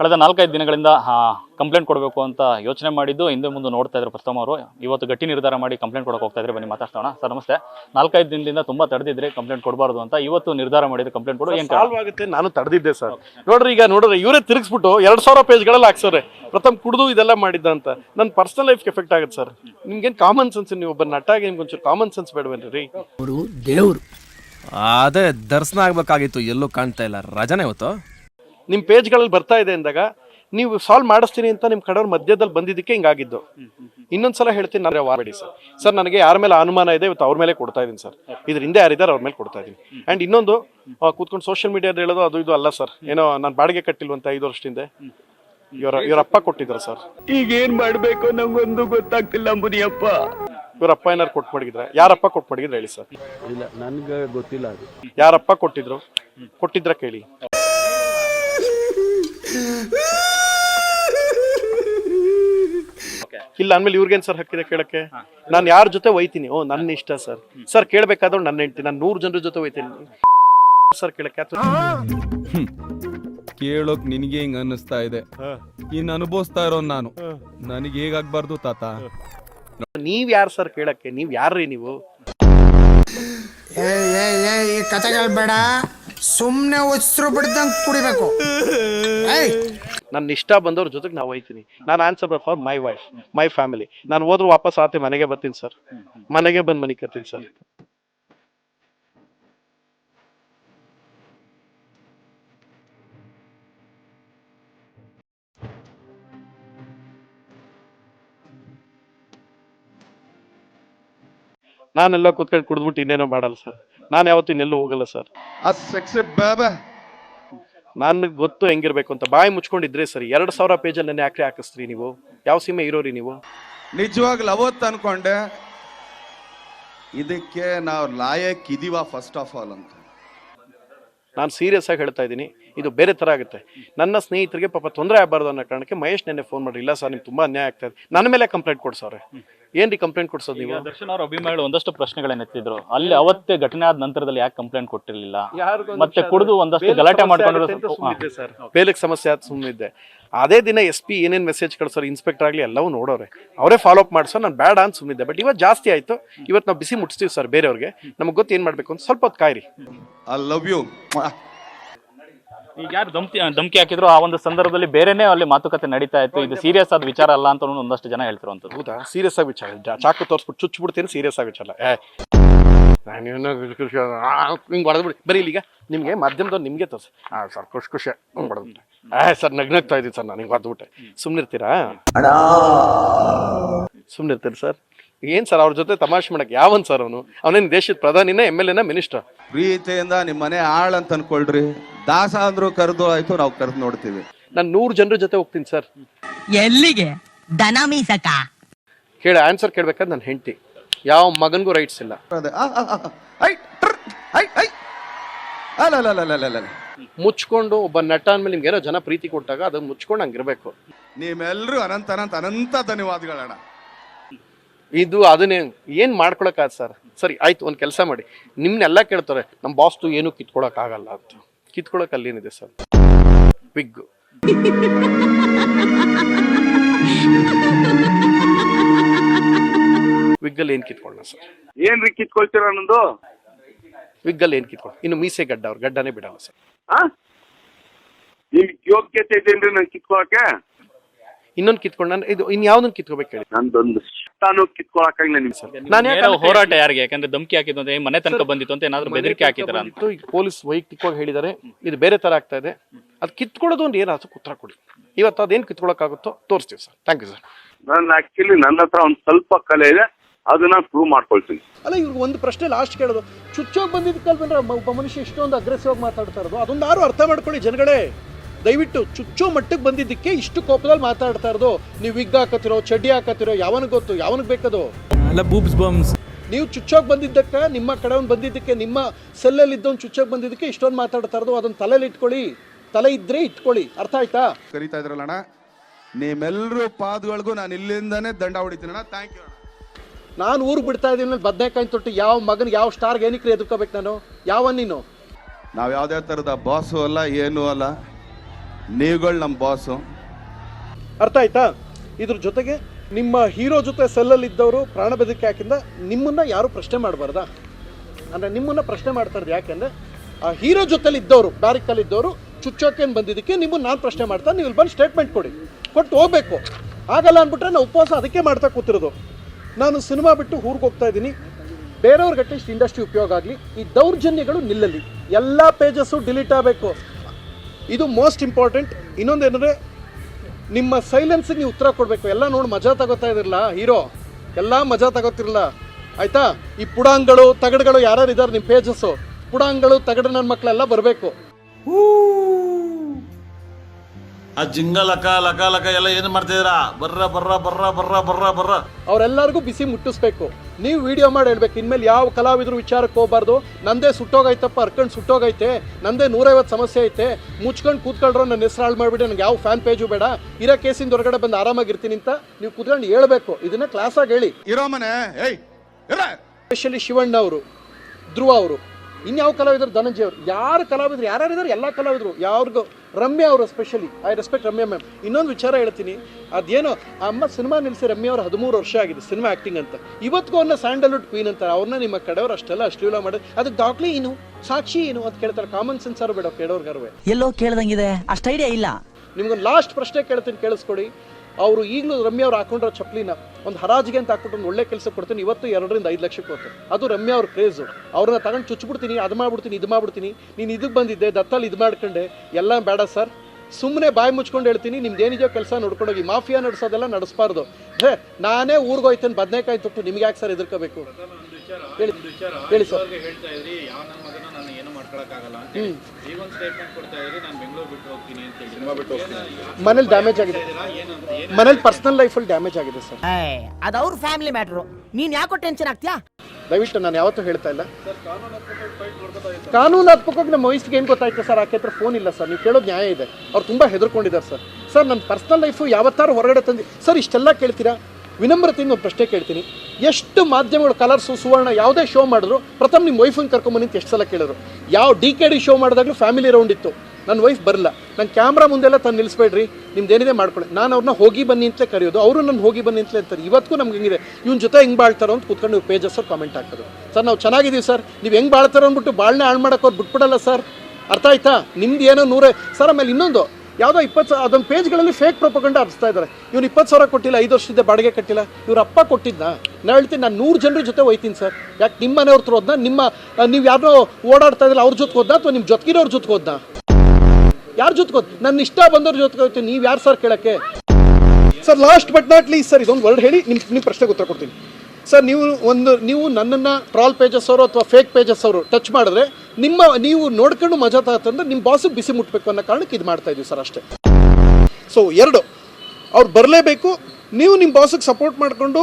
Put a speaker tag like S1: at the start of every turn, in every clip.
S1: ಕಳೆದ ನಾಲ್ಕೈದು ದಿನಗಳಿಂದ ಕಂಪ್ಲೇಂಟ್ ಕೊಡಬೇಕು ಅಂತ ಯೋಚನೆ ಮಾಡಿದ್ದು ಹಿಂದೆ ಮುಂದೆ ನೋಡ್ತಾ ಇದ್ರು ಪ್ರಥಮ ಅವರು. ಇವತ್ತು ಗಟ್ಟಿ ನಿರ್ಧಾರ ಮಾಡಿ ಕಂಪ್ಲೇಂಟ್ ಕೊಡಕ್ಕೆ ಹೋಗ್ತಾ ಇದ್ರೆ. ಬನ್ನಿ ಮಾತಾಡ್ಸೋಣ. ಸರ್ ನಮಸ್ತೆ. ನಾಲ್ಕೈದು ದಿನದಿಂದ ತುಂಬಾ ತಡೆದಿದ್ರೆ ಕಂಪ್ಲೇಂಟ್ ಕೊಡಬಾರ್ದು ಅಂತ ಇವತ್ತು ನಿರ್ಧಾರ ಮಾಡಿದ್ರೆ ಕಂಪ್ಲೇಂಟ್ ಕೊಡು ಏನು?
S2: ಸಾಲ್ವ್ ಆಗುತ್ತೆ ನಾನು ತಡೆದಿದ್ದೆ ಸರ್. ನೋಡ್ರಿ ಈಗ ನೋಡ್ರಿ ಇವರೇ ತಿರುಗಿಸ್ಬಿಟ್ಟು ಎರಡು ಸಾವಿರ ಪೇಜ್ಗಳಲ್ಲಿ ಹಾಕ್ಸವ್ರೆ. ಪ್ರಥಮ ಕುಡಿದು ಇದೆಲ್ಲ ಮಾಡಿದ್ದ ಅಂತ. ನನ್ನ ಪರ್ಸನಲ್ ಲೈಫ್ಗೆ ಎಫೆಕ್ಟ್ ಆಗುತ್ತೆ ಸರ್. ನಿಮ್ಗೇನು ಕಾಮನ್ ಸೆನ್ಸ್ ನೀವು ಒಬ್ಬ ನಟಾಗಿ ನಿಮ್ಗೆ ಒಂಚೂರು ಕಾಮನ್ ಸೆನ್ಸ್ ಬೇಡವೇನ್ರಿ?
S3: ಅದೇ ದರ್ಶನ ಆಗ್ಬೇಕಾಗಿತ್ತು ಎಲ್ಲೂ ಕಾಣ್ತಾ ಇಲ್ಲ. ರಜನೆ ಇವತ್ತು?
S2: ನಿಮ್ಮ ಪೇಜ್ಗಳಲ್ಲಿ ಬರ್ತಾ ಇದೆ ಅಂದಾಗ ನೀವು ಸಾಲ್ವ್ ಮಾಡಿಸ್ತೀನಿ ಅಂತ ನಿಮ್ಮ ಕಡೆಯವ್ರ ಮಧ್ಯದಲ್ಲಿ ಬಂದಿದ್ದಕ್ಕೆ ಹಿಂಗಾಗಿದ್ದು ಇನ್ನೊಂದ್ಸಲ ಹೇಳ್ತೀನಿ ನಾನು ವಾರಬೇಡಿ ಸರ್. ಸರ್ ನನಗೆ ಯಾರ ಮೇಲೆ ಅನುಮಾನ ಇದೆ ಇವತ್ತು ಅವ್ರ ಮೇಲೆ ಕೊಡ್ತಾ ಇದ್ದೀನಿ ಸರ್. ಇದ್ರ ಹಿಂದೆ ಯಾರಿದ್ದಾರೆ ಅವ್ರ ಮೇಲೆ ಕೊಡ್ತಾ ಇದ್ದೀನಿ ಆ್ಯಂಡ್ ಇನ್ನೊಂದು ಕೂತ್ಕೊಂಡು ಸೋಷಿಯಲ್ ಮೀಡಿಯಾದ ಹೇಳೋದು ಅದು ಇದು ಅಲ್ಲ ಸರ್. ಏನೋ ನಾನು ಬಾಡಿಗೆ ಕಟ್ಟಿಲ್ವಂತ ಐದು ವರ್ಷದಿಂದ. ಇವರ ಇವರ ಅಪ್ಪ ಕೊಟ್ಟಿದ್ದಾರೆ ಸರ್.
S4: ಈಗ ಏನು ಮಾಡಬೇಕು ನಂಗೊಂದು ಗೊತ್ತಾಗ್ತಿಲ್ಲ ಮುನಿಯಪ್ಪ.
S2: ಇವರಪ್ಪ ಅಪ್ಪ ಏನಾರು ಕೊಟ್ಟು ಮಡಗಿದ್ರೆ ಯಾರಪ್ಪ ಕೊಟ್ಟು ಮಡಗಿದ್ರೆ ಹೇಳಿ ಸರ್.
S4: ಇಲ್ಲ ನನ್ಗೆ ಗೊತ್ತಿಲ್ಲ ಅದು.
S2: ಯಾರಪ್ಪ ಕೊಟ್ಟಿದ್ರು ಕೊಟ್ಟಿದ್ರ ಕೇಳಿ. ಇಲ್ಲ ಅಂದ್ಮೇಲೆ ಇವ್ರಿಗೇನ್ ಸರ್ ಹಕ್ಕಿದೆ ಕೇಳಕ್ಕೆ? ನಾನು ಯಾರ ಜೊತೆ ಒಯ್ತೀನಿ ಓ ನನ್ನ ಇಷ್ಟ ಸರ್ ಸರ್ ಕೇಳಬೇಕಾದ್ರೆ ನನ್ನ ಹೆಂಡ್ತಿ. ನಾನು ನೂರು ಜನರ ಜೊತೆ ಒಯ್ತೀನಿ ಸರ್ ಕೇಳಕ್ಕೆ ಅಥವಾ
S5: ಕೇಳೋಕ್ ನಿನಗೆ ಹಿಂಗ ಅನ್ನಿಸ್ತಾ ಇದೆ. ಇನ್ ಅನುಭವಿಸ್ತಾ ಇರೋ ನಾನು. ನನಗೆ ಹೇಗಾಗ್ಬಾರ್ದು ತಾತ?
S2: ನೀವ್ ಯಾರು ಸರ್ ಕೇಳಕ್ಕೆ? ನೀವ್ ಯಾರ್ರಿ ನೀವು?
S6: ಏ ಏ ಏ ಈ ಕಥೆಗಳು ಬೇಡ. ಸುಮ್ಮನೆ ಉಸಿರು ಬಿಡ್ದಂಗೆ ಕುಡಿಬೇಕು. ಏಯ್
S2: ನನ್ನ ಇಷ್ಟ ಬಂದವ್ರ ಜೊತೆಗೆ ನಾವು ಹೋಯ್ತೀನಿ. ನಾನು answer for my wife my family ನಾನು ಹೋದ್ರು ವಾಪಸ್ ಆತೆ ಮನೆಗೆ ಬರ್ತೀನಿ ಸರ್ ಮನೆಗೆ ಬಂದು ಮನೆ ಕರ್ತೀನಿ ಸರ್ ನಾನೆಲ್ಲ ಕುತ್ಕೊಂಡು ಕುಡಿದ್ಬಿಟ್ಟು ಇನ್ನೇನೋ ಮಾಡಲ್ಲ ಸರ್ ನಾನು ಯಾವತ್ತಿನ ಎಲ್ಲೂ ಹೋಗಲ್ಲ ಸರ್ ನನಗೆ ಗೊತ್ತು ಹೆಂಗಿರ್ಬೇಕು ಅಂತ. ಬಾಯಿ ಮುಚ್ಕೊಂಡಿದ್ರೆ ಸರಿ. ಎರಡು ಸಾವಿರ ಪೇಜಲ್ಲಿ ನೆನೆ ಯಾಕೆ ಹಾಕಿಸ್ತೀರಿ ನೀವು? ಯಾವ ಸೀಮೆ ಇರೋರಿ ನೀವು?
S7: ನಿಜವಾಗ್ಲೂ ಅವತ್ತು ಅನ್ಕೊಂಡೆ ಇದಕ್ಕೆ ನಾವು ಲಾಯಕ್ ಇದೀವ ಫಸ್ಟ್ ಆಫ್ ಆಲ್ ಅಂತ.
S2: ನಾನು ಸೀರಿಯಸ್ ಆಗಿ ಹೇಳ್ತಾ ಇದ್ದೀನಿ. ಇದು ಬೇರೆ ಥರ ಆಗುತ್ತೆ. ನನ್ನ ಸ್ನೇಹಿತರಿಗೆ ಪಾಪ ತೊಂದರೆ ಆಗಬಾರ್ದು ಅನ್ನೋ ಕಾರಣಕ್ಕೆ ಮಹೇಶ್ ನೆನ್ನೆ ಫೋನ್ ಮಾಡಿ ಇಲ್ಲ ಸರ್ ನಿಮ್ಗೆ ತುಂಬ ಅನ್ಯಾಯ ಆಗ್ತಾ ಇದೆ. ನನ್ನ ಮೇಲೆ ಕಂಪ್ಲೇಂಟ್ ಕೊಡ್ಸವ್ರೆ ಏನ್ರಿ ಕಂಪ್ಲೇಂಟ್ ಕೊಡ್ಸೋದು ನೀವು?
S1: ದರ್ಶನ್ ಅವರು ಅಭಿಮಾನಿಗಳು ಒಂದಷ್ಟು ಪ್ರಶ್ನೆಗಳನ್ನ ಎತ್ತಿದ್ರು. ಅಲ್ಲಿ ಅವತ್ತೇ ಘಟನೆ ಆದ ನಂತರದಲ್ಲಿ ಯಾಕೆ ಕಂಪ್ಲೇಂಟ್ ಕೊಟ್ಟಿರ್ಲಿಲ್ಲ? ಮತ್ತೆ ಕುಡಿದು ಒಂದಷ್ಟು ಗಲಾಟೆ ಮಾಡ್ಕೊಂಡು
S2: ಸರ್. ಸಮಸ್ಯೆ ಆದ ಸುಮ್ಮನಿದ್ದೆ ಅದೇ ದಿನ ಎಸ್ ಪಿ ಏನೇನು ಮೆಸೇಜ್ ಕಳ್ಸೋರು ಇನ್ಸ್ಪೆಕ್ಟರ್ ಆಗಲಿ ಎಲ್ಲವೂ ನೋಡೋರೆ. ಅವರೇ ಫಾಲೋ ಅಪ್ ಮಾಡ್ಸೋ ನಾನು ಬೇಡ ಅಂತ ಸುಮ್ಮನಿದ್ದೆ ಬಟ್ ಇವತ್ತು ಜಾಸ್ತಿ ಆಯ್ತು. ಇವತ್ತು ನಾವು ಬಿಸಿ ಮುಟ್ಟಿಸ್ತೀವಿ ಸರ್ ಬೇರೆಯವ್ರಿಗೆ. ನಮಗೆ ಗೊತ್ತು ಏನು ಮಾಡಬೇಕು ಅಂತ ಸ್ವಲ್ಪ ಹೊತ್ತು ಕಾಯಿರಿ.
S7: ಐ ಲವ್ ಯು
S1: ಈಗ ಯಾರು ಧಮ್ಕಿ ಧಮ್ಕಿ ಹಾಕಿದ್ರು? ಆ ಒಂದು ಸಂದರ್ಭದಲ್ಲಿ ಬೇರೆನೇ ಅಲ್ಲಿ ಮಾತುಕತೆ ನಡೀತಾ ಇತ್ತು. ಇದು ಸೀರಿಯಸ್ ಆದ ವಿಚಾರ ಅಲ್ಲ ಅಂತ ಒಂದಷ್ಟು ಜನ ಹೇಳ್ತಿರುವಂತದ್ದು
S2: ಹೌದಾ? ಸೀರಿಯಸ್ ಆಗಿ ವಿಚಾರ. ಜಾ- ಚಾಕು ತೋರಿಸ್ಬಿಟ್ಟು ಚುಚ್ಬಿಡ್ತೀನಿ ಸೀರಿಯಸ್ ಆಗಿ ವಿಚಾರ. ಏ ನಾನು ಏನೋ ಹಿಂಗೆ ಹೊಡೆದ್ಬಿಡಿ. ಬರೀ ಇಲ್ಲಿಗ ನಿಮಗೆ ಮಾಧ್ಯಮದವ್ರು ನಿಮಗೆ ತೋರಿಸಿ. ಹಾಂ ಸರ್ ಖುಷಿ ಖುಷಿ. ಹಂಗೆ ಹೊಡೆದ್ಬಿಟ್ಟೆ. ಏ ಸರ್ ನಗ್ನಗ್ತಾ ಇದ್ದೀನಿ ಸರ್ ನಾನು ಹಿಂಗೆ ಹೊಡೆದ್ಬಿಟ್ಟೆ. ಸುಮ್ಮನಿರ್ತೀರಾ ಸುಮ್ಮನಿರ್ತೀರಿ ಸರ್? ಏನ್ ಸರ್ ಅವ್ರ ಜೊತೆ ತಮಾಷೆ ಮಾಡಕ್ಕೆ ಯಾವನ್ ಸರ್ ಅವನು? ಅವನೇನು ದೇಶದ ಪ್ರಧಾನಿನ ಎಂ ಎಲ್ ಎನ ಮಿನಿಸ್ಟರ್
S7: ಪ್ರೀತಿಯಿಂದ ನಿಮ್ಮ ಮನೆ ಆಳ್ ಅಂತ ಅನ್ಕೊಳ್ರಿ. ದಾಸ ಅಂದ್ರು ಕರೆದು ಆಯ್ತು ನಾವು ಕರೆದು ನೋಡ್ತೀವಿ.
S2: ನಾನು ನೂರು ಜನರ ಜೊತೆ ಹೋಗ್ತೀನಿ ಸರ್.
S8: ಎಲ್ಲಿಗೆ? ದನ ಮೀಸಕ?
S2: ಕೇಳಿ ಆನ್ಸರ್ ಕೇಳ್ಬೇಕಾದ್ರೆ ನನ್ನ ಹೆಂಡತಿ. ಯಾವ ಮಗನಿಗೂ ರೈಟ್ಸ್ ಇಲ್ಲ.
S7: ಅದೇ, ಆ, ಆ, ಆ, ಐ, ಟ್ರ್, ಐ, ಐ. ಅಲ್ಲ ಅಲ್ಲ ಅಲ್ಲ ಅಲ್ಲ, ಅಲ್ಲ ಅಲ್ಲ.
S2: ಮುಚ್ಕೊಂಡು ಒಬ್ಬ ನಟ ಅಂದ್ಮೇಲೆ ನಿಮ್ಗೆ ಏನೋ ಜನ ಪ್ರೀತಿ ಕೊಟ್ಟಾಗ ಅದನ್ನ ಮುಚ್ಕೊಂಡು ಹಂಗಿರ್ಬೇಕು
S7: ನೀವೆಲ್ಲರೂ ಅನಂತ ಅನಂತ ಅನಂತ ಧನ್ಯವಾದಗಳಣ್ಣ.
S2: ಇದು ಅದನ್ನೇ ಏನ್ ಮಾಡ್ಕೊಳಕ್ಕಾಗ ಸರ್? ಸರಿ ಆಯ್ತು ಒಂದ್ ಕೆಲಸ ಮಾಡಿ. ನಿಮ್ನೆಲ್ಲ ಕೇಳ್ತಾರೆ ನಮ್ಮ ಬಾಸ್ತು ಏನು ಕಿತ್ಕೊಳಕ್ ಆಗಲ್ಲ ಅಂತ. ಕಿತ್ಕೊಳಕ್ ಅಲ್ಲೇನಿದೆ ಸರ್? ಬಿಗ್ ವಿಗ್ಗಲ್ಲಿ ಏನ್ ಕಿತ್ಕೊಳ್ಳ ಸರ್?
S4: ಏನ್ರಿ ಕಿತ್ಕೊಳ್ತೀರ ನಂದು
S2: ವಿಗ್ಗಲ್ ಏನ್ ಕಿತ್ಕೊಳ್ಳ ಇನ್ನು ಮೀಸೆ ಗಡ್ಡ ಅವ್ರು ಗಡ್ಡನೇ ಬಿಡಲ್ಲ ಸರ್.
S4: ನಿಮ್ಗೆ ಯೋಗ್ಯತೆ ಇದೇನ್ರಿ ನನ್ ಕಿತ್ಕೊಳಕ್ಕೆ?
S2: ಇನ್ನೊಂದು ಕಿತ್ಕೊಂಡು ನಾನು ಇದು ಇನ್ ಯಾವ್ದನ್ನ ಕಿತ್ಕೋಬೇಕು ಹೇಳಿ.
S4: ನಂದೊಂದು ಕಿತ್ಕೊಳಕ್ಕಾಗಿಲ್ಲ ನಿಮ್ ಸರ್
S2: ನಾನು ಯಾಕೆ
S1: ನೇರ ಹೋರಾಟ ಯಾರಿಗೆ? ಯಾಕಂದ್ರೆ ಧಮ್ಕಿ ಹಾಕಿದ್ದು ಅಂತ ಏನ್ ಮನೆ ತನಕ ಬಂದಿತ್ತು ಅಂತ ಏನಾದ್ರು ಬೆದರಿಕೆ ಹಾಕಿದ್ರ ಅಂತ.
S2: ಬಂದಿತ್ತು, ಈಗ ಪೊಲೀಸ್ ವೈಯಕ್ತಿಕವಾಗಿ ಹೇಳಿದ್ದಾರೆ. ಇದು ಬೇರೆ ತರ ಆಗ್ತಾ ಇದೆ. ಅದು ಕಿತ್ಕೊಳ್ಳೋದು ಒಂದು ಏನಾದ್ರು ಉತ್ತರ ಕೊಡಿ. ಇವತ್ತು ಅದೇನು ಕಿತ್ಕೊಳಕ್ಕಾಗುತ್ತೋ ತೋರಿಸ್ತೀವಿ ಸರ್. ಥ್ಯಾಂಕ್ ಯು ಸರ್
S4: ನಾನು ಆಕ್ಚುಲಿ ನನ್ನ ಹತ್ರ ಒಂದ್ ಸ್ವಲ್ಪ ಕಲೆ ಇದೆ. ಅದನ್ನ ಪ್ರೂವ್ ಮಾಡ್ಕೊಳ್ತೀನಿ.
S2: ಅಲ್ಲ ಇವ್ರಿಗೆ ಒಂದು ಪ್ರಶ್ನೆ ಲಾಸ್ಟ್ ಕೇಳೋದು. ಚುಚ್ಚೋಗಿ ಬಂದಿದ್ದಕ್ಕಲ್ವೇನ್ರ ಒಬ್ಬ ಮನುಷ್ಯ ಇಷ್ಟೊಂದು ಅಗ್ರೆಸಿವ್ ಆಗಿ ಮಾತಾಡ್ತಾ ಇರೋದು. ಅದೊಂದು ಯಾರು ಅರ್ಥ ಮಾಡ್ಕೊಳ್ಳಿ ಜನಗಳೇ. ದಯವಿಟ್ಟು ಚುಚ್ಚೋ ಮಟ್ಟಕ್ಕೆ ಬಂದಿದ್ದಕ್ಕೆ ಇಷ್ಟು ಕೋಪದಲ್ಲಿ ಮಾತಾಡ್ತಾ ಇರೋದು. ನೀವು ವಿಗ್ ಹಾಕತ್ತಿರೋ ಚಡ್ಡಿ ಹಾಕತ್ತಿರೋ ಯಾವನಿಗೆ ಗೊತ್ತು? ಯಾವನಿಗೆ ಬೇಕದು?
S5: ಅಲ್ಲ ಬೂಬ್ಸ್ ಬಮ್ಸ್
S2: ನೀವು ಚುಚ್ಚೋಗಿ ಬಂದಿದ್ದಕ್ಕೆ ನಿಮ್ಮ ಕಡೆ ಬಂದಿದ್ದಕ್ಕೆ ನಿಮ್ಮ ಸೆಲ್ಲಲ್ಲಿ ಇದ್ದೊಂದು ಚುಚ್ಚೋಗಿ ಬಂದಿದ್ದಕ್ಕೆ ಇಷ್ಟೊಂದು ಮಾತಾಡ್ತಾ ಇರೋದು. ಅದನ್ನ ತಲೆಯಲ್ಲಿ ಇಟ್ಕೊಳ್ಳಿ. ತಲೆ ಇದ್ರೆ ಇಟ್ಕೊಳ್ಳಿ. ಅರ್ಥ ಆಯ್ತಾ?
S7: ಕರಿತಾ ಇದ್ರಲ್ಲಣ್ಣ ನೀವೆಲ್ಲರೂ ಪಾದಗಳಿಗೂ ನಾನು ಇಲ್ಲಿಂದನೇ ದಂಡ ಹೊಡಿತೀನಿ ಅಣ್ಣ. ಥ್ಯಾಂಕ್ ಯು ಅಣ್ಣ.
S2: ನಾನು ಊರಿಗೆ ಬಿಡ್ತಾ ಇದ್ದೀನಿ ಬದನೆಕಾಯಿ ತೊಟ್ಟು ಯಾವ ಮಗನ ಯಾವ ಸ್ಟಾರ್ಗೆ ಏನಕ್ಕೆ ಎದುರ್ಕೋಬೇಕು ನಾನು? ಯಾವ ನೀನು?
S7: ನಾವು ಯಾವುದೇ ಥರದ ಬಾಸು ಅಲ್ಲ ಏನೂ ಅಲ್ಲ. ನೀವುಗಳು ನಮ್ಮ ಬಾಸು
S9: ಅರ್ಥ ಆಯ್ತಾ? ಇದ್ರ ಜೊತೆಗೆ ನಿಮ್ಮ ಹೀರೋ ಜೊತೆ ಸೆಲ್ಲಲ್ಲಿ ಇದ್ದವರು ಪ್ರಾಣ ಬೆದರಿಕೆ ಹಾಕಿಂದ ನಿಮ್ಮನ್ನ ಯಾರು ಪ್ರಶ್ನೆ ಮಾಡಬಾರ್ದಾ? ಅಂದರೆ ನಿಮ್ಮನ್ನ ಪ್ರಶ್ನೆ ಮಾಡ್ತಾ ಇರೋದು ಯಾಕೆಂದ್ರೆ ಆ ಹೀರೋ ಜೊತೆಲಿ ಇದ್ದವರು ಬ್ಯಾರಿಕಲ್ಲಿ ಇದ್ದವರು ಚುಚ್ಚೋಕೆ ಬಂದಿದ್ದಕ್ಕೆ ನಿಮ್ಮನ್ನ ನಾನು ಪ್ರಶ್ನೆ ಮಾಡ್ತಾ ನೀವು ಇಲ್ಲಿ ಬಂದು ಸ್ಟೇಟ್ಮೆಂಟ್ ಕೊಡಿ. ಕೊಟ್ಟು ಹೋಗ್ಬೇಕು. ಆಗಲ್ಲ ಅಂದ್ಬಿಟ್ರೆ ನಾವು ಉಪವಾಸ ಅದಕ್ಕೆ ಮಾಡ್ತಾ ಕೂತಿರೋದು. ನಾನು ಸಿನಿಮಾ ಬಿಟ್ಟು ಊರಿಗೆ ಹೋಗ್ತಾ ಇದ್ದೀನಿ. ಬೇರೆಯವ್ರಿಗೆ ಅಟ್ಲೀಸ್ಟ್ ಇಂಡಸ್ಟ್ರಿ ಉಪಯೋಗ ಆಗಲಿ. ಈ ದೌರ್ಜನ್ಯಗಳು ನಿಲ್ಲಲಿ. ಎಲ್ಲ ಪೇಜಸ್ಸು ಡಿಲೀಟ್ ಆಗಬೇಕು. ಇದು ಮೋಸ್ಟ್ ಇಂಪಾರ್ಟೆಂಟ್. ಇನ್ನೊಂದೇನೆಂದರೆ ನಿಮ್ಮ ಸೈಲೆನ್ಸಿಗೆ ನೀವು ಉತ್ತರ ಕೊಡಬೇಕು. ಎಲ್ಲ ನೋಡಿ ಮಜಾ ತಗೋತಾ ಇದಿರಲ್ಲ ಹೀರೋ, ಎಲ್ಲ ಮಜಾ ತಗೋತಿರಲ್ಲ ಆಯಿತಾ? ಈ ಪುಡಾಂಗಳು ತಗಡುಗಳು ಯಾರ್ಯಾರು ಇದ್ದಾರೆ ನಿಮ್ಮ ಪೇಜಸ್ಸು ಪುಡಾಂಗಳು ತಗಡು ನನ್ನ ಮಕ್ಕಳೆಲ್ಲ ಬರಬೇಕು.
S10: ಆ ಜಿಂಗ ಲಕ ಲಕ ಲಕ ಎಲ್ಲ ಏನ್ ಮಾಡ್ತಿದ್ರಾ ಬರ್ರ ಬರ್ರ ಬರ್ರ ಬರ್ರ ಬರ್ರ ಬರ್ರ.
S9: ಅವರೆಲ್ಲರಿಗೂ ಬಿಸಿ ಮುಟ್ಟಿಸ್ಬೇಕು. ನೀವು ವಿಡಿಯೋ ಮಾಡಿ ಹೇಳ್ಬೇಕು ಇನ್ಮೇಲೆ ಯಾವ ಕಲಾವಿದ್ರು ವಿಚಾರಕ್ಕೆ ಹೋಗ್ಬಾರ್ದು. ನಂದೇ ಸುಟ್ಟೋಗೈತಪ್ಪ ಅರ್ಕೊಂಡು ಸುಟ್ಟೋಗೈತೆ. ನಂದೇ ನೂರೈವತ್ತು ಸಮಸ್ಯೆ ಐತೆ. ಮುಚ್ಕೊಂಡು ಕೂತ್ಕೊಂಡ್ರೆ ನನ್ನ ಹೆಸರು ಹಾಳು ಮಾಡಿಬಿಡಿ ನನಗೆ ಯಾವ ಫ್ಯಾನ್ ಪೇಜು ಬೇಡ. ಇರೋ ಕೇಸಿಂದ ಹೊರಗಡೆ ಬಂದು ಆರಾಮಾಗಿರ್ತೀನಿ ಅಂತ ನೀವು ಕೂತ್ಕೊಂಡು ಹೇಳ್ಬೇಕು. ಇದನ್ನ ಕ್ಲಾಸಾಗಿ ಹೇಳಿ.
S7: ಇರೋ ಮನೆ
S9: ಸ್ಪೆಷಲಿ ಶಿವಣ್ಣ ಅವರು ಧ್ರುವ ಅವರು. ಇನ್ಯಾವ ಕಲಾವಿದರು ಧನಂಜಯ ಅವರು. ಯಾರು ಕಲಾವಿದರು ಯಾರ್ಯಾರು ಇದ್ದಾರೆ ಎಲ್ಲ ಕಲಾವಿದರು. ಯಾವ್ರಿಗೂ ರಮ್ಯಾ ಅವರು specially I respect Ramya ma'am ಇನ್ನೊಂದು ವಿಚಾರ ಹೇಳ್ತೀನಿ. ಅದೇನೋ ಆ ಅಮ್ಮ ಸಿನಿಮಾ ನಿಲ್ಲಿಸಿ ರಮ್ಯಾ ಅವರು ಹದಿಮೂರು ವರ್ಷ ಆಗಿದೆ ಸಿನಿಮಾ ಆ್ಯಕ್ಟಿಂಗ್ ಅಂತ. ಇವತ್ತಿಗೂ ಅವ್ರನ್ನ ಸ್ಯಾಂಡಲ್ವುಡ್ ಕ್ವೀನ್ ಅಂತ ಅವ್ರನ್ನ ನಿಮ್ಮ ಕಡೆಯವರು ಅಷ್ಟೆಲ್ಲ ಅಶ್ಲೀಲ ಮಾಡೋದು. ಅದಕ್ಕೆ ದಾಖಲೆ ಏನು? ಸಾಕ್ಷಿ ಏನು ಅಂತ ಕೇಳ್ತಾರೆ. ಕಾಮನ್ ಸೆನ್ಸ್ ಅವರು ಬೇಡ ಕೇಳೋರ್ಗರ್ವೆ.
S8: ಎಲ್ಲೋ ಕೇಳ್ದಂಗಿದೆ. ಅಷ್ಟು ಐಡಿಯಾ ಇಲ್ಲ.
S9: ನಿಮ್ಗೊಂದು ಲಾಸ್ಟ್ ಪ್ರಶ್ನೆ ಕೇಳ್ತೀನಿ ಕೇಳಿಸ್ಕೊಡಿ. ಅವರು ಈಗಲೂ ರಮ್ಯಾ ಅವ್ರು ಹಾಕೊಂಡ್ರೆ ಚಪ್ಪಲಿನ ಒಂದು ಹರಾಜಿಗೆ ಅಂತ ಹಾಕ್ಬಿಟ್ಟು ಒಂದು ಒಳ್ಳೆ ಕೆಲಸ ಕೊಡ್ತೀನಿ, ಇವತ್ತು ಎರಡರಿಂದ ಐದು ಲಕ್ಷಕ್ಕೆ ಹೋಗ್ತು ಅದು ರಮ್ಯಾ ಅವ್ರ ಕ್ರೇಜು. ಅವ್ರನ್ನ ತಗೊಂಡು ಚುಚ್ಚಿಬಿಡ್ತೀನಿ ಅದು ಮಾಡ್ಬಿಡ್ತೀನಿ, ಇದು ಮಾಡ್ಬಿಡ್ತೀನಿ. ನೀನು ಇದಕ್ಕೆ ಬಂದಿದ್ದೆ, ದತ್ತಲ್ಲಿ ಇದು ಮಾಡ್ಕೊಂಡೆ. ಎಲ್ಲ ಬೇಡ ಸರ್. ಸುಮ್ಮನೆ ಬಾಯಿ ಮುಚ್ಕೊಂಡು ಹೇಳ್ತೀನಿ, ನಿಮ್ದು ಏನಿದೆಯೋ ಕೆಲಸ ನೋಡ್ಕೊಂಡೋಗಿ. ಮಾಫಿಯಾ ನಡೆಸೋದೆಲ್ಲ ನಡೆಸಬಾರ್ದು. ಹೇ ನಾನೇ ಊರಿಗೆ ಹೋಯ್ತೇನೆ, ಬದನೇಕಾಯಿ ತೊಟ್ಟು ನಿಮ್ಗೆ ಯಾಕೆ ಸರ್ ಎದುರ್ಕೋಬೇಕು ಹೇಳಿ ಹೇಳಿ ಸರ್. ಮನೇಲಿ ಡ್ಯಾಮೇಜ್ ಆಗಿದೆ. ಮನೇಲಿ ಪರ್ಸನಲ್ ಲೈಫಲ್ಲಿ ಡ್ಯಾಮೇಜ್ ಆಗಿದೆ ಸರ್.
S8: ಅದು ಅವ್ರ ಫ್ಯಾಮಿಲಿ ಮ್ಯಾಟ್ರು ನೀನು ಯಾಕೋ ಟೆನ್ಷನ್ ಆಗ್ತೀಯಾ?
S9: ದಯವಿಟ್ಟು ನಾನು ಯಾವತ್ತೂ ಹೇಳ್ತಾ ಇಲ್ಲ. ಕಾನೂನಾತ್ಮಕವಾಗಿ ನಮ್ಮ ವಯಸ್ಸಿಗೆ ಏನು ಗೊತ್ತಾಯ್ತು ಸರ್? ಆಕೆ ಹತ್ರ ಫೋನ್ ಇಲ್ಲ ಸರ್. ನೀವು ಕೇಳೋದು ನ್ಯಾಯ ಇದೆ. ಅವ್ರು ತುಂಬ ಹೆದರ್ಕೊಂಡಿದ್ದಾರೆ ಸರ್. ಸರ್ ನನ್ನ ಪರ್ಸನಲ್ ಲೈಫು ಯಾವತ್ತಾರು ಹೊರಗಡೆ ತಂದಿ ಸರ್ ಇಷ್ಟೆಲ್ಲ ಕೇಳ್ತೀರಾ? ವಿನಮ್ರತೆಯಿಂದ ಒಂದು ಪ್ರಶ್ನೆ ಕೇಳ್ತೀನಿ. ಎಷ್ಟು ಮಾಧ್ಯಮಗಳು ಕಲರ್ಸು ಸುವರ್ಣ ಯಾವುದೇ ಶೋ ಮಾಡಿದ್ರು, ಪ್ರಥಮ ನಿಮ್ಮ ವೈಫನ್ನು ಕರ್ಕೊಂಬನ್ನಿ ಅಂತ ಎಷ್ಟು ಸಲ ಕೇಳಿದ್ರು. ಯಾವ ಡಿ ಕೆ ಡಿ ಶೋ ಮಾಡಿದಾಗಲೂ ಫ್ಯಾಮಿಲಿ ರೌಂಡ್ ಇತ್ತು. ನನ್ನ ವೈಫ್ ಬರಲ್ಲ ನನ್ನ ಕ್ಯಾಮ್ರಾ ಮುಂದೆಲ್ಲ ತಂದು ನಿಲ್ಲಿಸ್ಬೇಡ್ರಿ ನಿಮ್ದು ಏನಿದೆ ಮಾಡ್ಕೊಳ್ಳಿ. ನಾನು ಅವ್ರನ್ನ ಹೋಗಿ ಬನ್ನಿ ಅಂತಲೇ ಕರೆಯೋದು. ಅವರು ನನ್ನ ಹೋಗಿ ಬನ್ನಿ ಅಂತಲೇ ಅಂತಾರೆ. ಇವತ್ತಿಗೂ ನಮ್ಗೆ ಹಿಂಗಿದೆ. ಇವ್ನ ಜೊತೆ ಹೆಂಗೆ ಬಾಳ್ತಾರೋ ಅಂತ ಕೂತ್ಕೊಂಡು ನೀವು ಪೇಜಸ್ ಅವ್ರು ಕಾಮೆಂಟ್ ಹಾಕೋದು. ಸರ್, ನಾವು ಚೆನ್ನಾಗಿದ್ದೀವಿ ಸರ್. ನೀವು ಹೆಂಗೆ ಬಾಳ್ತಾರೋ ಅಂದ್ಬಿಟ್ಟು ಬಾಳ್ನೆ ಹಾಳು ಮಾಡೋಕೆ ಅವ್ರು ಬಿಟ್ಬಿಡಲ್ಲ ಸರ್. ಅರ್ಥ ಆಯ್ತಾ? ನಿಮ್ದು ಏನೋ ನೂರೇ ಸರ್, ಆಮೇಲೆ ಇನ್ನೊಂದು. ಯಾವುದೋ ಇಪ್ಪತ್ತು ಅದೊಂದು ಪೇಜ್ಗಳಲ್ಲಿ ಫೇಕ್ ಪ್ರೊಪಗಂಡ ಹಬ್ಸ್ತಾ ಇದ್ದಾರೆ ಇವ್ನು ಇಪ್ಪತ್ತು ಸಾವಿರ ಕೊಟ್ಟಿಲ್ಲ, ಐದು ವರ್ಷದಿಂದ ಬಾಡಿಗೆ ಕಟ್ಟಿಲ್ಲ, ಇವ್ರ ಅಪ್ಪ ಕೊಟ್ಟಿದ್ದ ನಾನು ಹೇಳ್ತೀನಿ, ನಾನು ನೂರು ಜನರ ಜೊತೆ ಹೋಯ್ತೀನಿ ಸರ್. ಯಾಕೆ ನಿಮ್ಮ ಮನೆಯವ್ರ ಹತ್ರ ಹೋದ್ನ? ನಿಮ್ಮ ನೀವು ಯಾರೋ ಓಡಾಡ್ತಾ ಇದ್ದಿಲ್ಲ ಅವ್ರ ಜೊತೆ ಹೋದ್ನಾ ಅಥವಾ ನಿಮ್ಮ ಜೊತೆಗಿರೋರ ಜೊತೆ ಹೋದ್ನಾ? ಯಾರ ಜೊತೆ ಹೋದ್ ನನ್ನ ಇಷ್ಟ ಬಂದವ್ರ ಜೊತೆ ಹೋಗ್ತೀನಿ ನೀವು ಯಾರು ಸರ್ ಕೇಳೋಕ್ಕೆ? Sir last but not least sir, ಇದೊಂದು ವರ್ಡ್ ಹೇಳಿ ನಿಮ್ಮ ನಿಮ್ಮ ಪ್ರಶ್ನೆಗೆ ಉತ್ತರ ಕೊಡ್ತೀನಿ. ಸರ್, ನೀವು ಒಂದು, ನೀವು ನನ್ನನ್ನು ಟ್ರಾಲ್ ಪೇಜಸ್ ಅವರು ಅಥವಾ ಫೇಕ್ ಪೇಜಸ್ ಅವರು ಟಚ್ ಮಾಡಿದ್ರೆ ನಿಮ್ಮ ನೀವು ನೋಡ್ಕೊಂಡು ಮಜಾ ತಗತ್ತಂದ್ರೆ ನಿಮ್ಮ ಬಾಸಿಗೆ ಬಿಸಿ ಮುಟ್ಟಬೇಕು ಅನ್ನೋ ಕಾರಣಕ್ಕೆ ಇದು ಮಾಡ್ತಾ ಇದೀವಿ ಸರ್ ಅಷ್ಟೇ. ಸೊ ಎರಡು, ಅವ್ರು ಬರಲೇಬೇಕು, ನೀವು ನಿಮ್ಮ ಬಾಸಿಗೆ ಸಪೋರ್ಟ್ ಮಾಡಿಕೊಂಡು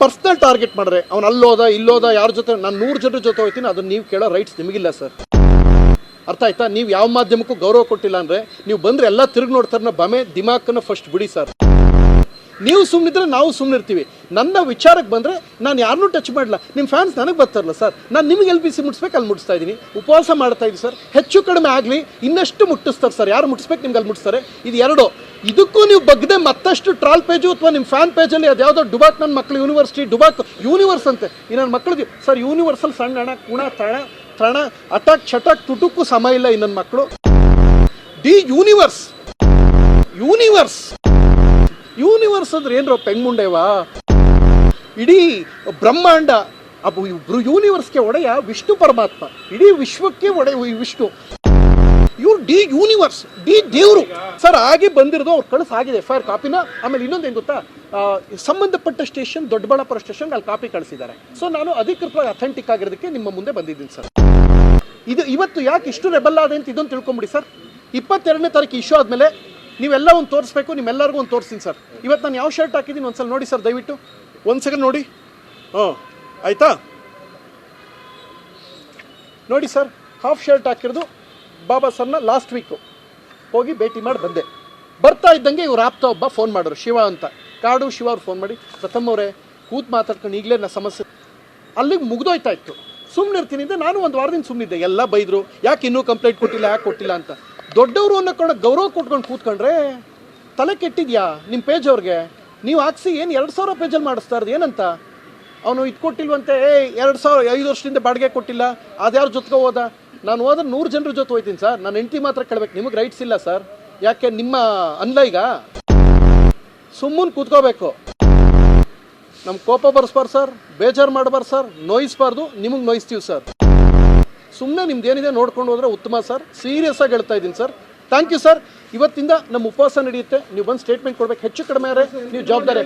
S9: ಪರ್ಸ್ನಲ್ ಟಾರ್ಗೆಟ್ ಮಾಡ್ರೆ. ಅವ್ನು ಅಲ್ಲೋದ ಇಲ್ಲೋದ ಯಾರ ಜೊತೆ, ನಾನು ನೂರು ಜನರ ಜೊತೆ ಹೋಗ್ತೀನಿ, ಅದನ್ನು ನೀವು ಕೇಳೋ ರೈಟ್ಸ್ ನಿಮಗಿಲ್ಲ ಸರ್. ಅರ್ಥ ಆಯ್ತಾ? ನೀವು ಯಾವ ಮಾಧ್ಯಮಕ್ಕೂ ಗೌರವ ಕೊಟ್ಟಿಲ್ಲ ಅಂದರೆ, ನೀವು ಬಂದರೆ ಎಲ್ಲ ತಿರುಗಿ ನೋಡ್ತಾರನ್ನ ಬಮೆ ದಿಮಾಕನ್ನು ಫಸ್ಟ್ ಬಿಡಿ ಸರ್. ನೀವು ಸುಮ್ಮನಿದ್ರೆ ನಾವು ಸುಮ್ಮನಿರ್ತೀವಿ ನನ್ನ ವಿಚಾರಕ್ಕೆ ಬಂದರೆ ನಾನು ಯಾರನ್ನೂ ಟಚ್ ಮಾಡಲ್ಲ ನಿಮ್ಮ ಫ್ಯಾನ್ಸ್ ನನಗೆ ಬರ್ತಾರಲ್ಲ ಸರ್ ನಾನು ನಿಮಗೆ ಎಲ್ ಬಿ ಸಿ ಮುಟ್ಸ್ಬೇಕು, ಅಲ್ಲಿ ಮುಟ್ಟಿಸ್ತಾ ಇದ್ದೀನಿ. ಉಪವಾಸ ಮಾಡ್ತಾ ಇದ್ದೀನಿ ಸರ್ ಹೆಚ್ಚು ಕಡಿಮೆ ಆಗಲಿ, ಇನ್ನಷ್ಟು ಮುಟ್ಟಿಸ್ತಾರೆ ಸರ್ ಯಾರು ಮುಟ್ಟಿಸ್ಬೇಕು ನಿಮ್ಗೆ ಅಲ್ಲಿ ಮುಟ್ಟಿಸ್ತಾರೆ ಇದು ಎರಡು. ಇದಕ್ಕೂ ನೀವು ಬಗ್ಗದೆ ಮತ್ತಷ್ಟು ಟ್ರಾಲ್ ಪೇಜು ಅಥವಾ ನಿಮ್ಮ ಫ್ಯಾನ್ ಪೇಜಲ್ಲಿ ಅದು ಯಾವುದೋ ಡುಬಾಕ್ ನನ್ನ ಮಕ್ಕಳು ಯೂನಿವರ್ಸಿಟಿ ಡುಬಾಕ್ ಯೂನಿವರ್ಸ್ ಅಂತೆ. ಈ ನನ್ನ ಮಕ್ಕಳು ಸರ್ ಯೂನಿವರ್ಸಲ್ ಸಣ್ಣ ಹಣ ಕುಣ ತಣ ತಣ ಅಟಾಕ್ ಚಟಾಕ್ ತುಟುಕು ಸಮ ಇಲ್ಲ ಈ ಮಕ್ಕಳು ಡಿ ಯೂನಿವರ್ಸ್ ಯೂನಿವರ್ಸ್ ಯೂನಿವರ್ಸ್ ಅಂದ್ರೆ ಏನ್ರೋ ಪೆಂಗುಂಡೆವಾ ಇಡೀ ಬ್ರಹ್ಮಾಂಡ ಇಬ್ರು ಯೂನಿವರ್ಸ್ಗೆ ಒಡೆಯ ವಿಷ್ಣು ಪರಮಾತ್ಮ. ಇಡೀ ವಿಶ್ವಕ್ಕೆ ಒಡೆಯ ವಿಷ್ಣು. ಇವ್ರು ಡಿ ಯೂನಿವರ್ಸ್, ಡಿ ದೇವರು. ಸರ್ ಹಾಗೆ ಬಂದಿರೋದು ಅವ್ರು ಕಳಿಸ್ ಆಗಿದೆ. ಎಫ್ ಐ ಆರ್ ಕಾಪಿನ, ಆಮೇಲೆ ಇನ್ನೊಂದು ಏನ್ ಗೊತ್ತಾ? ಸಂಬಂಧಪಟ್ಟ ಸ್ಟೇಷನ್, ದೊಡ್ಡಬಳ್ಳಾಪುರ ಸ್ಟೇಷನ್ಗೆ ಅಲ್ಲಿ ಕಾಪಿ ಕಳಿಸಿದ್ದಾರೆ. ಸೊ ನಾನು ಅಧಿಕೃತವಾಗಿ ಅಥೆಂಟಿಕ್ ಆಗಿರೋದಕ್ಕೆ ನಿಮ್ಮ ಮುಂದೆ ಬಂದಿದ್ದೀನಿ, ಸರ್. ಇದು ಇವತ್ತು ಯಾಕೆ ಇಷ್ಟು ರೆಬಲ್ ಆದ ಅಂತ ಇದೊಂದು ತಿಳ್ಕೊಂಬಿಡಿ, ಸರ್. ಇಪ್ಪತ್ತೆರಡನೇ ತಾರೀಕು ಇಶ್ಯೂ ಆದಮೇಲೆ ನೀವೆಲ್ಲ ಒಂದು ತೋರಿಸ್ಬೇಕು, ನಿಮ್ಮೆಲ್ಲರಿಗೂ ಒಂದು ತೋರಿಸ್ತೀನಿ ಸರ್. ಇವತ್ತು ನಾನು ಯಾವ ಶರ್ಟ್ ಹಾಕಿದ್ದೀನಿ ಒಂದ್ಸಲ ನೋಡಿ ಸರ್, ದಯವಿಟ್ಟು. ಒಂದು ಸೆಕೆಂಡ್ ನೋಡಿ. ಹಾಂ, ಆಯಿತಾ? ನೋಡಿ ಸರ್ ಹಾಫ್ ಶರ್ಟ್ ಹಾಕಿರೋದು ಬಾಬಾ ಸರ್ನ ಲಾಸ್ಟ್ ವೀಕು ಹೋಗಿ ಭೇಟಿ ಮಾಡಿ ಬಂದೆ. ಬರ್ತಾ ಇದ್ದಂಗೆ ಇವ್ರು ಆಪ್ತ ಒಬ್ಬ ಫೋನ್ ಮಾಡೋರು ಶಿವ ಅಂತ. ಕಾಡು ಶಿವ ಅವ್ರು ಫೋನ್ ಮಾಡಿ, ಪ್ರಥಮ್ ಅವರೇ, ಕೂತ್ ಮಾತಾಡ್ಕೊಂಡು ಈಗಲೇ ನಾ ಸಮಸ್ಯೆ ಅಲ್ಲಿಗೆ ಮುಗ್ದೋಯ್ತಾ ಇತ್ತು. ಸುಮ್ಮನೆ ಇರ್ತೀನಿ ಅಂತ ನಾನು ಒಂದು ವಾರದಿಂದ ಸುಮ್ಮನಿದ್ದೆ ಎಲ್ಲ ಬೈದರು, ಯಾಕೆ ಇನ್ನೂ ಕಂಪ್ಲೇಂಟ್ ಕೊಟ್ಟಿಲ್ಲ, ಯಾಕೆ ಕೊಟ್ಟಿಲ್ಲ? ಅಂತ. ದೊಡ್ಡವರು ಅನ್ನೋ ಗೌರವ ಕೊಟ್ಕೊಂಡು ಕೂತ್ಕೊಂಡ್ರೆ ತಲೆ ಕೆಟ್ಟಿದ್ಯಾ ನಿಮ್ಮ ಪೇಜ್ ಅವ್ರಿಗೆ ನೀವು ಹಾಕ್ಸಿ ಏನು ಎರಡು ಸಾವಿರ ಪೇಜಲ್ಲಿ ಮಾಡಿಸ್ತಾ ಇರೋದು ಏನಂತ? ಅವನು ಇದು ಕೊಟ್ಟಿಲ್ವಂತೆ, ಏ, ಎರಡು ಸಾವಿರ, ಐದು ವರ್ಷದಿಂದ ಬಾಡಿಗೆ ಕೊಟ್ಟಿಲ್ಲ ಅದ್ಯಾರ ಜೊತೆಗೆ ಹೋದ? ನಾನು ಹೋದ್ರೆ ನೂರು ಜನರ ಜೊತೆ ಹೋಯ್ತೀನಿ ಸರ್, ನಾನು ಹೆಂಡತಿ ಮಾತ್ರ ಕೇಳಬೇಕು, ನಿಮಗೆ ರೈಟ್ಸ್ ಇಲ್ಲ ಸರ್, ಯಾಕೆ ನಿಮ್ಮ ಅನ್ಲ ಈಗ? ಸುಮ್ಮನೆ ಕೂತ್ಕೋಬೇಕು. ನಮ್ಮ ಕೋಪ ಬರ್ಸ್ಬಾರ್ದು ಸರ್, ಬೇಜಾರು ಮಾಡಬಾರ್ದು ಸರ್, ನೋಯಿಸ್ಬಾರ್ದು, ನಿಮಗೆ ನೋಯಿಸ್ತೀವಿ ಸರ್. ಸುಮ್ಮನೆ ನಿಮ್ದು ಏನಿದೆ ನೋಡ್ಕೊಂಡು ಹೋದ್ರೆ ಉತ್ತಮ ಸರ್. ಸೀರಿಯಸ್ ಆಗಿ ಹೇಳ್ತಾ ಇದ್ದೀನಿ ಸರ್. ಥ್ಯಾಂಕ್ ಯು ಸರ್ ಇವತ್ತಿಂದ ನಮ್ಮ ಉಪವಾಸ ನಡೆಯುತ್ತೆ. ನೀವು ಬಂದು ಸ್ಟೇಟ್ಮೆಂಟ್ ಕೊಡ್ಬೇಕು. ಹೆಚ್ಚು ಕಡಿಮೆ ಆದರೆ ನೀವು ಜವಾಬ್ದಾರಿ